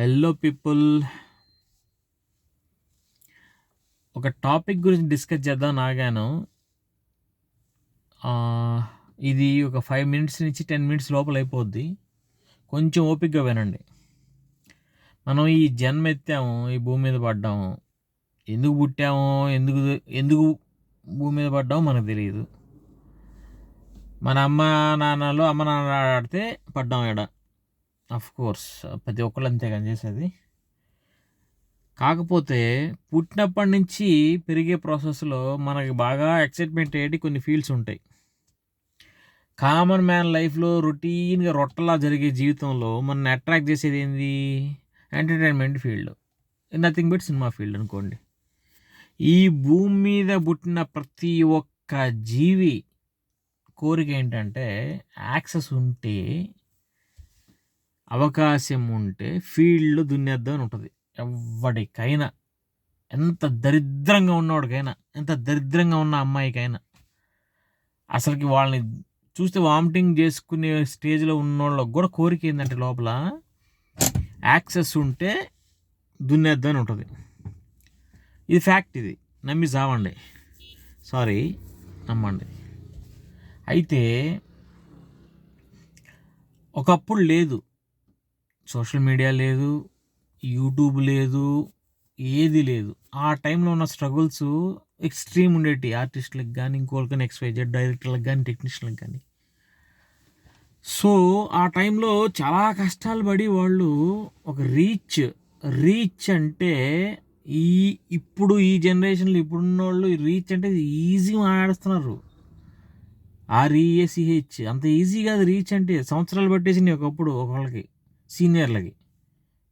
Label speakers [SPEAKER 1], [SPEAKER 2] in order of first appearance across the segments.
[SPEAKER 1] Hello people ఒక topic గురించి discuss చేద్దాం ఆగాను ఇది ఒక ఫైవ్ మినిట్స్ నుంచి టెన్ మినిట్స్ లోపల అయిపోద్ది. కొంచెం ఓపిక్గా వినండి. మనం ఈ జన్మ ఎత్తాము ఈ భూమి మీద పడ్డాము. ఎందుకు పుట్టాము ఎందుకు ఎందుకు భూమి మీద పడ్డామో మనకు తెలియదు. మన అమ్మ నాన్నలు అమ్మ నాన్న ఆడితే పడ్డాం ఎడ అఫ్ కోర్స్ ప్రతి ఒక్కళ్ళు అంతే చేసేది. కాకపోతే పుట్టినప్పటి నుంచి పెరిగే ప్రాసెస్లో మనకి బాగా ఎక్సైట్మెంట్ అయ్యేటి కొన్ని ఫీల్డ్స్ ఉంటాయి. కామన్ మ్యాన్ లైఫ్లో రొటీన్గా రొట్టలా జరిగే జీవితంలో మన అట్రాక్ట్ చేసేది ఏంది? Entertainment field. Nothing but cinema field అనుకోండి. ఈ భూమి మీద పుట్టిన ప్రతి ఒక్క జీవి కోరిక ఏంటంటే యాక్సెస్ ఉంటే అవకాశం ఉంటే ఫీల్డ్లో దున్నేద్దామని ఉంటుంది. ఎవడికైనా ఎంత దరిద్రంగా ఉన్నవాడికైనా ఎంత దరిద్రంగా ఉన్న అమ్మాయికైనా అసలుకి వాళ్ళని చూస్తే వామిటింగ్ చేసుకునే స్టేజ్లో ఉన్నోళ్ళకి కూడా కోరిక ఏంటంటే లోపల యాక్సెస్ ఉంటే దున్నేద్దని ఉంటుంది. ఇది ఫ్యాక్ట్ ఇది. నమ్మి చావండి. సారీ నమ్మండి. అయితే ఒకప్పుడు లేదు. సోషల్ మీడియా లేదు యూట్యూబ్ లేదు ఏది లేదు. ఆ టైంలో ఉన్న స్ట్రగుల్స్ ఎక్స్ట్రీమ్ ఉండేటి. ఆర్టిస్టులకు కానీ ఇంకోళ్ళకి ఎక్స్వైజెడ్ డైరెక్టర్లకు కానీ టెక్నీషియన్లకు కానీ సో ఆ టైంలో చాలా కష్టాలు పడి వాళ్ళు ఒక రీచ్ రీచ్ అంటే ఈ ఇప్పుడు ఈ జనరేషన్లో ఇప్పుడున్న వాళ్ళు రీచ్ అంటే ఈజీగా మాట్లాడుతున్నారు. ఆర్ఈఏసిహెచ్ అంత ఈజీ కాదు రీచ్ అంటే. సంవత్సరాలు పట్టేసి ఒకప్పుడు ఒకళ్ళకి. సీనియర్లకి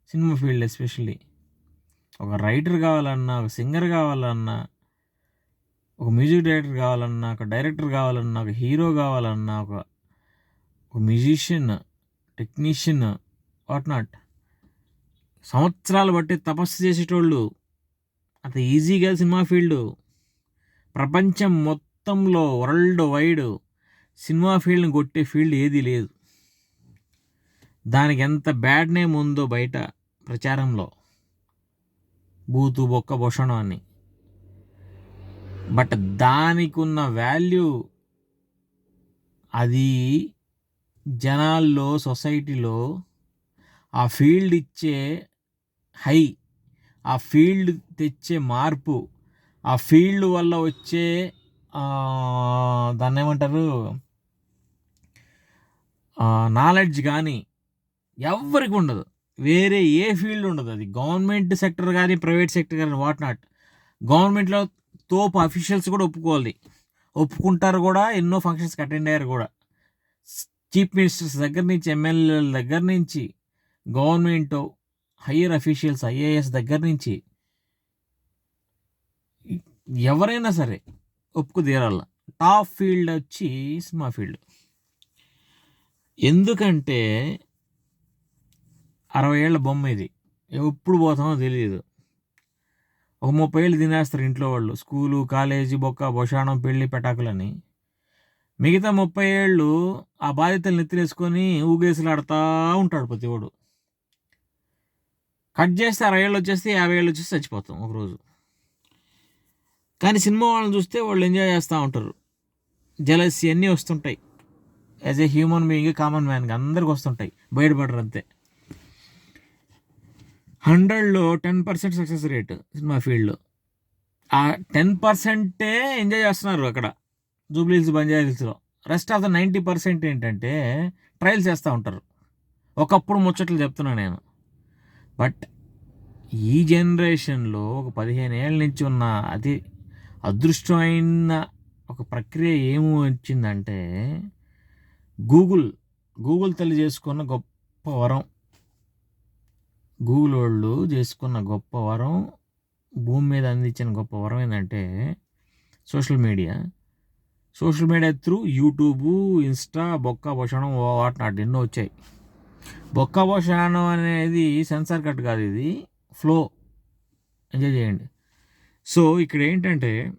[SPEAKER 1] సినిమా ఫీల్డ్ ఎస్పెషల్లీ. ఒక రైటర్ కావాలన్నా ఒక సింగర్ కావాలన్నా ఒక మ్యూజిక్ డైరెక్టర్ కావాలన్నా ఒక డైరెక్టర్ కావాలన్నా ఒక హీరో కావాలన్నా ఒక ఒక మ్యూజిషియన్ టెక్నీషియన్ వాట్ నాట్. సంవత్సరాలు బట్టి తపస్సు చేసేటోళ్ళు అంత ఈజీగా సినిమా ఫీల్డ్ ప్రపంచం మొత్తంలో వరల్డ్ వైడ్ సినిమా ఫీల్డ్ని కొట్టే ఫీల్డ్ ఏదీ లేదు. దానికి ఎంత బ్యాడ్ నేమ్ ఉందో బయట ప్రచారంలో. బూతు బొక్క భూషణం అని. బట్ దానికి ఉన్న వాల్యూ అది జనాల్లో సొసైటీలో ఆ ఫీల్డ్ ఇచ్చే హై ఆ ఫీల్డ్ తెచ్చే మార్పు ఆ ఫీల్డ్ వల్ల వచ్చే దాన్ని ఏమంటారు నాలెడ్జ్ కానీ ఎవరికి ఉండదు. వేరే ఏ ఫీల్డ్ ఉండదు. అది గవర్నమెంట్ సెక్టర్ కానీ ప్రైవేట్ సెక్టర్ కానీ వాట్ నాట్. గవర్నమెంట్లో తోపు అఫీషియల్స్ కూడా ఒప్పుకోవాలి. ఒప్పుకుంటారు కూడా ఎన్నో ఫంక్షన్స్కి అటెండ్ అయ్యారు కూడా. చీఫ్ మినిస్టర్స్ దగ్గర నుంచి ఎమ్మెల్యేల దగ్గర నుంచి గవర్నమెంట్ హయ్యర్ అఫీషియల్స్ ఐఏఎస్ దగ్గర నుంచి ఎవరైనా సరే ఒప్పుకు తీరాల. టాప్ ఫీల్డ్ వచ్చి సినిమా ఫీల్డ్. ఎందుకంటే అరవై ఏళ్ళ బొమ్మ ఇది. ఎప్పుడు పోతామో తెలియదు ఒక ముప్పై ఏళ్ళు తినేస్తారు ఇంట్లో వాళ్ళు. స్కూలు కాలేజీ బొక్క భోషాణం పెళ్ళి పెటాకులని. మిగతా ముప్పై ఏళ్ళు ఆ బాధ్యతలు నెత్తిరేసుకొని ఊగేసులాడుతూ ఉంటాడు ప్రతివాడు. కట్ చేస్తే అరవై ఏళ్ళు వచ్చేస్తే యాభై ఏళ్ళు వచ్చేసి చచ్చిపోతాం ఒకరోజు. కానీ సినిమా వాళ్ళని చూస్తే వాళ్ళు ఎంజాయ్ చేస్తూ ఉంటారు. జలసి అన్నీ వస్తుంటాయి. As a human being common మ్యాన్గా అందరికి వస్తుంటాయి. బయటపడరు అంతే. హండ్రెడ్లో ten percent success rate cinema ఫీల్డ్లో. ఆ టెన్ పర్సెంటే ఎంజాయ్ చేస్తున్నారు అక్కడ Jubilee Hills బంజారీల్స్లో rest of the ninety percent ఏంటంటే ట్రయల్స్ చేస్తూ ఉంటారు. ఒకప్పుడు ముచ్చట్లు చెప్తున్నా నేను. బట్ ఈ జనరేషన్లో ఒక పదిహేను ఏళ్ళ నుంచి ఉన్న అది అదృష్టమైన ఒక ప్రక్రియ ఏమి వచ్చిందంటే గూగుల్. గూగుల్ తల్లి చేసుకున్న గొప్ప వరం. గూగుల్ వాళ్ళు చేసుకున్న గొప్ప వరం భూమి మీద అందించిన గొప్ప వరం ఏంటంటే social media. Social media through YouTube Insta బొక్క భూషణం వాట్ నాట్ ఎన్నో వచ్చాయి. బొక్క భూషణం అనేది సెన్సార్ కట్ కాదు ఇది ఫ్లో. ఎంజాయ్ చేయండి. సో ఇక్కడ ఏంటంటే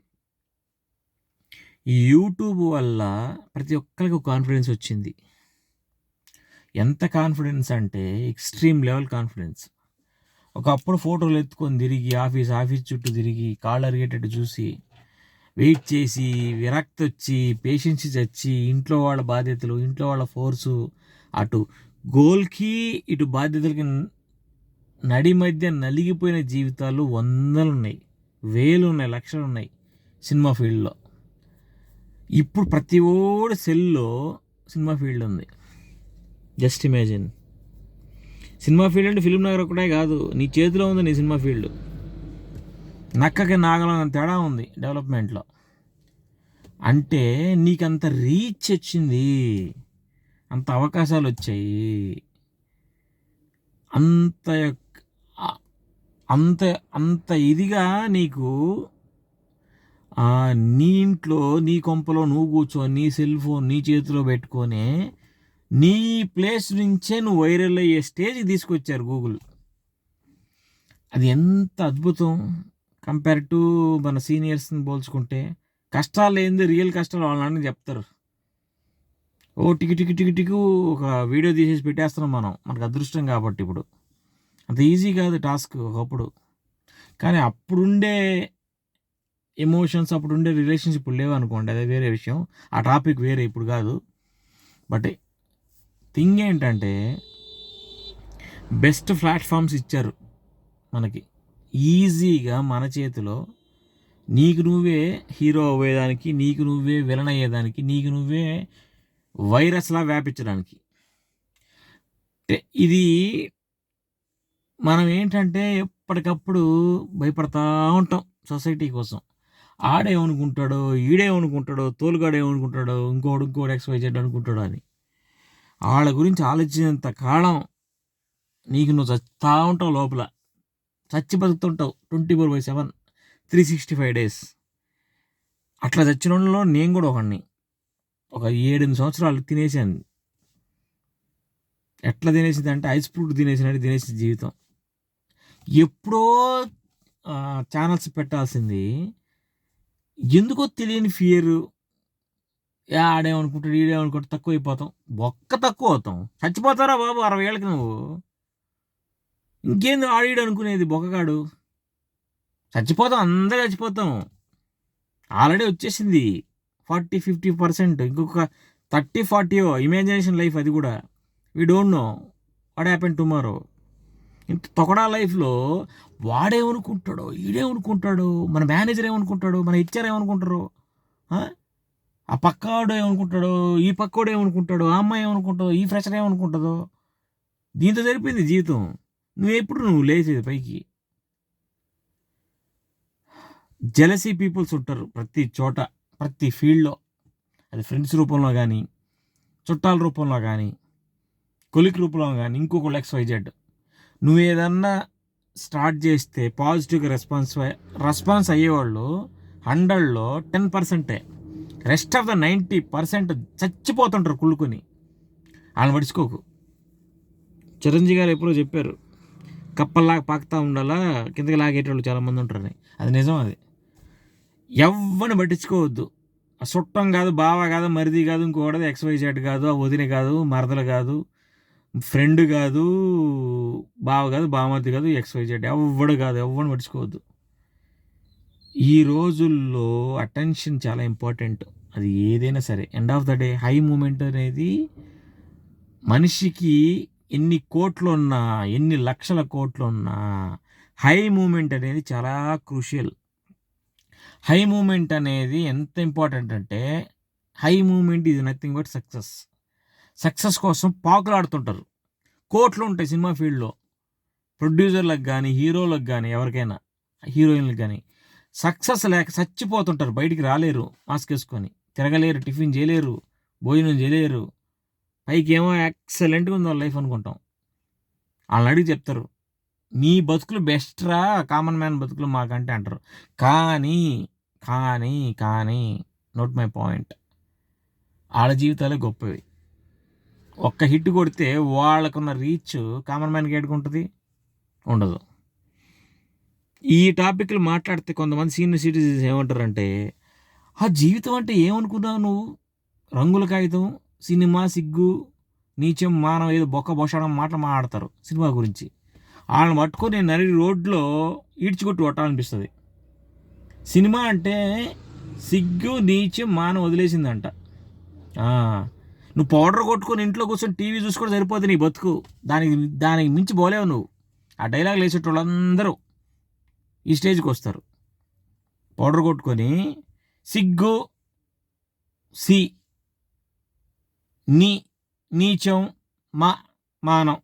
[SPEAKER 1] ఈ యూట్యూబ్ వల్ల ప్రతి ఒక్కరికి కాన్ఫిడెన్స్ వచ్చింది. ఎంత కాన్ఫిడెన్స్ అంటే ఎక్స్ట్రీమ్ లెవెల్ కాన్ఫిడెన్స్ ఒకప్పుడు ఫోటోలు ఎత్తుకొని తిరిగి ఆఫీస్ ఆఫీస్ చుట్టూ తిరిగి కాళ్ళు అరిగేటట్టు చూసి వెయిట్ చేసి విరక్తి వచ్చి పేషెన్స్ చచ్చి ఇంట్లో వాళ్ళ బాధ్యతలు ఇంట్లో వాళ్ళ ఫోర్సు అటు గోల్కి ఇటు బాధ్యతలకి నడి మధ్య నలిగిపోయిన జీవితాలు వందలు ఉన్నాయి. వేలు ఉన్నాయి లక్షలు ఉన్నాయి సినిమా ఫీల్డ్లో ఇప్పుడు ప్రతి ఓడి సెల్లో సినిమా ఫీల్డ్ ఉంది. Just imagine. సినిమా ఫీల్డ్ అంటే ఫిల్మ్ నగర్ ఒకటే కాదు నీ చేతిలో ఉంది నీ సినిమా ఫీల్డ్. నక్కకి నాగలం తేడా ఉంది డెవలప్మెంట్లో. అంటే నీకు అంత రీచ్ వచ్చింది అంత అవకాశాలు వచ్చాయి. అంత యొక్క- అంత అంత ఇదిగా నీకు ఆ, నీ ఇంట్లో నీ కొంపలో నువ్వు కూర్చొని నీ సెల్ ఫోన్ నీ చేతిలో పెట్టుకొని నీ ప్లేస్ నుంచే నువ్వు వైరల్ అయ్యే స్టేజ్కి తీసుకొచ్చారు గూగుల్. అది ఎంత అద్భుతం. కంపేర్ టు మన సీనియర్స్ని పోల్చుకుంటే కష్టాలు ఏంది? రియల్ కష్టాలు వాళ్ళని చెప్తారు. ఓ టికి టికి టికి టికి ఒక వీడియో తీసేసి పెట్టేస్తున్నాం మనం. మనకు అదృష్టం కాబట్టి ఇప్పుడు. అంత ఈజీ కాదు టాస్క్ ఒకప్పుడు. కానీ అప్పుడుండే ఎమోషన్స్ అప్పుడు ఉండే రిలేషన్షిప్ లేవు అనుకోండి అదే వేరే విషయం. ఆ టాపిక్ వేరే ఇప్పుడు కాదు. బట్ థింగ్ ఏంటంటే బెస్ట్ ప్లాట్ఫామ్స్ ఇచ్చారు మనకి. ఈజీగా మన చేతిలో నీకు నువ్వే హీరో అవ్వేదానికి నీకు నువ్వే విలన్ అయ్యేదానికి నీకు నువ్వే వైరస్లా వ్యాపించడానికి. ఇది మనం ఏంటంటే ఎప్పటికప్పుడు భయపడతా ఉంటాం సొసైటీ కోసం. ఆడేమనుకుంటాడో ఈడేమనుకుంటాడో తోలుగాడేమనుకుంటాడో ఇంకోడు ఇంకోటి ఎక్స్పై చేయడం అనుకుంటాడో అని. వాళ్ళ గురించి ఆలోచించేంత కాలం నీకు నువ్వు చస్తా ఉంటావు లోపల. చచ్చి బతుకుతుంటావు twenty four by seven three sixty five days. అట్లా చచ్చిన వాళ్ళలో నేను కూడా ఒకడిని. ఒక ఏడెనిమిది సంవత్సరాలు తినేసాను ఎట్లా తినేసింది అంటే ఐస్ ఫ్రూట్ తినేసినట్టు తినేసి జీవితం. ఎప్పుడో ఛానల్స్ పెట్టాల్సింది ఎందుకో తెలియని ఫియర్ ఆడేమనుకుంటాడు ఈడేమనుకుంటా తక్కువ అయిపోతాం ఒక్క తక్కువ అవుతాం చచ్చిపోతారా బాబు అరవై ఏళ్ళకి నువ్వు? ఇంకేంది ఆడీడు అనుకునేది బొక్కగాడు? చచ్చిపోతాం అందరూ చచ్చిపోతాం. ఆల్రెడీ వచ్చేసింది ఫార్టీ ఫిఫ్టీ పర్సెంట్. ఇంకొక థర్టీ ఫార్టీ ఇమాజినేషన్ లైఫ్ అది కూడా. We don't know what happen tomorrow. ఇంత తొకడా లైఫ్లో వాడేమనుకుంటాడో ఈడేమనుకుంటాడు మన మేనేజర్ ఏమనుకుంటాడు మన హెచ్ఆర్ ఏమనుకుంటారు ఆ? ఆ పక్కాడు ఏమనుకుంటాడో ఈ పక్కోడు ఏమనుకుంటాడో ఆ అమ్మాయి ఏమనుకుంటాడో ఈ ఫ్రెషర్ ఏమనుకుంటుందో దీంతో సరిపోయింది జీవితం. నువ్వు ఎప్పుడు నువ్వు లేచేది పైకి. జెలసీ పీపుల్స్ ఉంటారు ప్రతి చోట ప్రతి ఫీల్డ్లో. అది ఫ్రెండ్స్ రూపంలో కానీ చుట్టాల రూపంలో కానీ కొలిక్ రూపంలో కానీ ఇంకొకళ్ళు ఎక్స్ వైజెడ్ నువ్వు ఏదన్నా స్టార్ట్ చేస్తే పాజిటివ్గా రెస్పాన్స్ రెస్పాన్స్ అయ్యేవాళ్ళు హండ్రెడ్లో టెన్ పర్సెంటే rest of the ninety percent చచ్చిపోతుంటారు కుళ్ళుకొని. వాళ్ళని పడుచుకోకు చిరంజీవి గారు ఎప్పుడో చెప్పారు కప్పల్లాగా పాకుతూ ఉండాలా కిందకి లాగేటోళ్ళు చాలామంది ఉంటారని. అది నిజం అది. ఎవ్వని పట్టించుకోవద్దు. ఆ చుట్టం కాదు బావ కాదు మరిది కాదు ఇంకోడది ఎక్స్వైజెడ్ కాదు ఆ వదిన కాదు మరదలు కాదు ఫ్రెండ్ కాదు బావ కాదు బామతి కాదు ఎక్స్వైజెడ్ ఎవ్వడు కాదు ఎవ్వని పట్టించుకోవద్దు. ఈ రోజుల్లో అటెన్షన్ చాలా ఇంపార్టెంట్ అది ఏదైనా సరే. End of the day high moment అనేది మనిషికి ఎన్ని కోట్లు ఉన్నా ఎన్ని లక్షల కోట్లు ఉన్నా హై మూమెంట్ అనేది చాలా క్రూషియల్ హై మూమెంట్ అనేది ఎంత ఇంపార్టెంట్ అంటే హై మూమెంట్ ఇది నథింగ్ బట్ సక్సెస్ సక్సెస్ కోసం పాకులాడుతుంటారు. కోట్లు ఉంటాయి సినిమా ఫీల్డ్లో ప్రొడ్యూసర్లకు కానీ హీరోలకు కానీ ఎవరికైనా హీరోయిన్లకు కానీ సక్సెస్ లేక చచ్చిపోతుంటారు. బయటికి రాలేరు. మాస్క్ వేసుకొని. తిరగలేరు. టిఫిన్ చేయలేరు. భోజనం చేయలేరు. పైకి ఏమో ఎక్సలెంట్గా ఉంది వాళ్ళ లైఫ్ అనుకుంటాం. వాళ్ళని అడిగి చెప్తారు. మీ బతుకులు బెస్ట్రా కామన్ మ్యాన్ బతుకులు మాకంటే అంటారు. కానీ కానీ కానీ నోట్ మై పాయింట్ వాళ్ళ జీవితాలే గొప్పవి. ఒక్క హిట్ కొడితే వాళ్ళకున్న రీచ్ కామన్ మ్యాన్కి ఏడుకుంటుంది? ఉండదు. ఈ టాపిక్లు మాట్లాడితే కొంతమంది సీనియర్ సిటిజన్స్ ఏమంటారంటే ఆ జీవితం అంటే ఏమనుకున్నావు నువ్వు? రంగుల కాగితం సినిమా సిగ్గు నీచం మానం ఏదో బొక్క బొషడం మాటలు మాట్లాడతారు సినిమా గురించి. వాళ్ళని పట్టుకొని నేను నరి రోడ్లో ఈడ్చికొట్టి కొట్టాలనిపిస్తుంది. సినిమా అంటే సిగ్గు నీచం మానం వదిలేసిందంట. నువ్వు పౌడర్ కొట్టుకొని ఇంట్లో కూర్చొని టీవీ చూసుకొని సరిపోతుంది నీ బతుకు. దానికి దానికి మించి పోలేవు నువ్వు. ఆ డైలాగ్ వేసేటోళ్ళందరూ ఈ స్టేజ్కి వస్తారు. పౌడర్ కొట్టుకొని సిగ్గు సి నీ నీచం మా మానం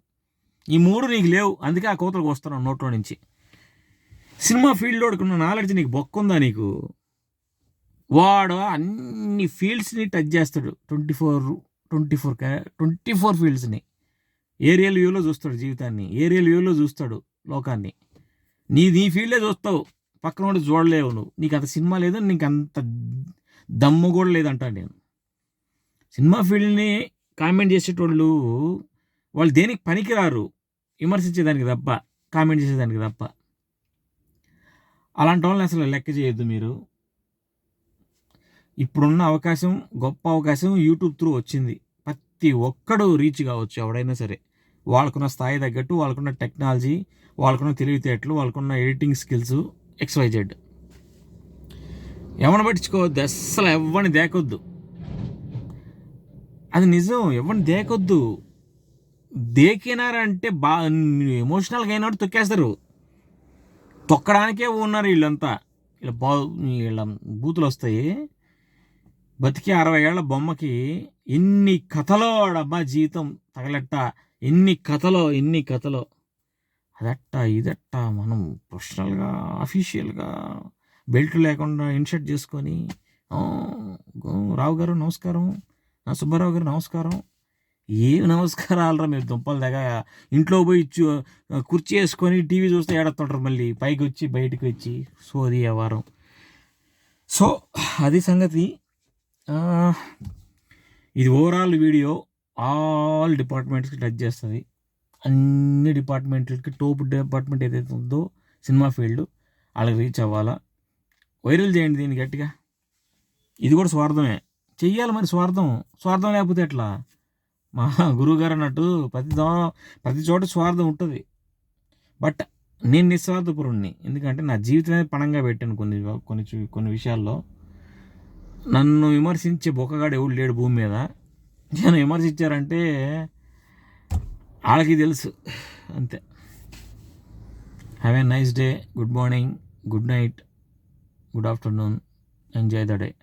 [SPEAKER 1] ఈ మూడు నీకు లేవు. అందుకే ఆ కోతలకు వస్తున్నావు నోట్లో నుంచి. సినిమా ఫీల్డ్లో ఉన్న నాలెడ్జ్ నీకు బొక్కుందా నీకు? వాడు అన్ని ఫీల్డ్స్ని టచ్ చేస్తాడు. Twenty four twenty four twenty four ఫీల్డ్స్ని. Aerial వ్యూలో చూస్తాడు జీవితాన్ని. ఏరియల్ వ్యూలో చూస్తాడు లోకాన్ని. నీ నీ ఫీల్డే చూస్తావు. పక్కన వాడు చూడలేవు నువ్వు. నీకు అంత సినిమా లేదు నీకు అంత దమ్ము కూడా లేదంటా నేను. సినిమా ఫీల్డ్ని కామెంట్ చేసేటోళ్ళు వాళ్ళు దేనికి పనికిరారు? విమర్శించేదానికి తప్ప కామెంట్ చేసేదానికి తప్ప. అలాంటి వాళ్ళని అసలు లెక్క చేయొద్దు మీరు. ఇప్పుడున్న అవకాశం గొప్ప అవకాశం యూట్యూబ్ త్రూ వచ్చింది. ప్రతి ఒక్కడు రీచ్ కావచ్చు ఎవడైనా సరే. వాళ్ళకున్న స్థాయి తగ్గట్టు వాళ్ళకున్న టెక్నాలజీ వాళ్ళకున్న తెలివితేటలు వాళ్ళకున్న ఎడిటింగ్ స్కిల్స్ ఎక్స్వైజెడ్. ఎవరిని పట్టించుకోవద్దు అస్సలు ఎవరిని దేకొద్దు. అది నిజం ఎవరిని దేకొద్దు. దేకినారంటే బా ఎమోషనల్గా అయినట్టు తొక్కేస్తారు. తొక్కడానికే ఉన్నారు వీళ్ళంతా. వీళ్ళ బా వీళ్ళ బూతులు వస్తాయి. బతికి అరవై ఏళ్ళ బొమ్మకి ఎన్ని కథలో డబ్బా జీవితం తగలెట్ట? ఎన్ని కథలో ఎన్ని కథలో. అదట్ట ఇదట్ట మనం ప్రొఫెషనల్గా అఫీషియల్గా బెల్ట్ లేకుండా ఇన్షర్ట్ చేసుకొని రావు గారు నమస్కారం నా సుబ్బారావు గారు నమస్కారం. ఏం నమస్కారాలరా మీరు దుంపలు దగ్గర ఇంట్లో పోయి కుర్చీ వేసుకొని టీవీ చూస్తే ఏడతుంటారు మళ్ళీ. పైకి వచ్చి బయటకు వచ్చి సోది వ్యవహారం సో అది సంగతి. ఇది ఓవరాల్ వీడియో. ఆల్ డిపార్ట్మెంట్స్కి టచ్ చేస్తుంది. అన్ని డిపార్ట్మెంట్లకి టోప్ డిపార్ట్మెంట్ ఏదైతే ఉందో సినిమా ఫీల్డ్ వాళ్ళకి రీచ్ అవ్వాలా. వైరల్ చేయండి దీన్ని గట్టిగా. ఇది కూడా స్వార్థమే. చెయ్యాలి మరి స్వార్థం. స్వార్థం లేకపోతే ఎట్లా? మా గురువు గారు అన్నట్టు ప్రతి దో ప్రతి చోట స్వార్థం ఉంటుంది. బట్ నేను నిస్వార్థపురుణ్ణి. ఎందుకంటే నా జీవితమే పణంగా పెట్టాను కొన్ని కొన్ని కొన్ని విషయాల్లో. నన్ను విమర్శించే బొక్కగాడు ఎవడు లేడు భూమి మీద. నేను విమర్శించారంటే వాళ్ళకి తెలుసు. అంతే. Have a nice day good morning good night good afternoon enjoy the day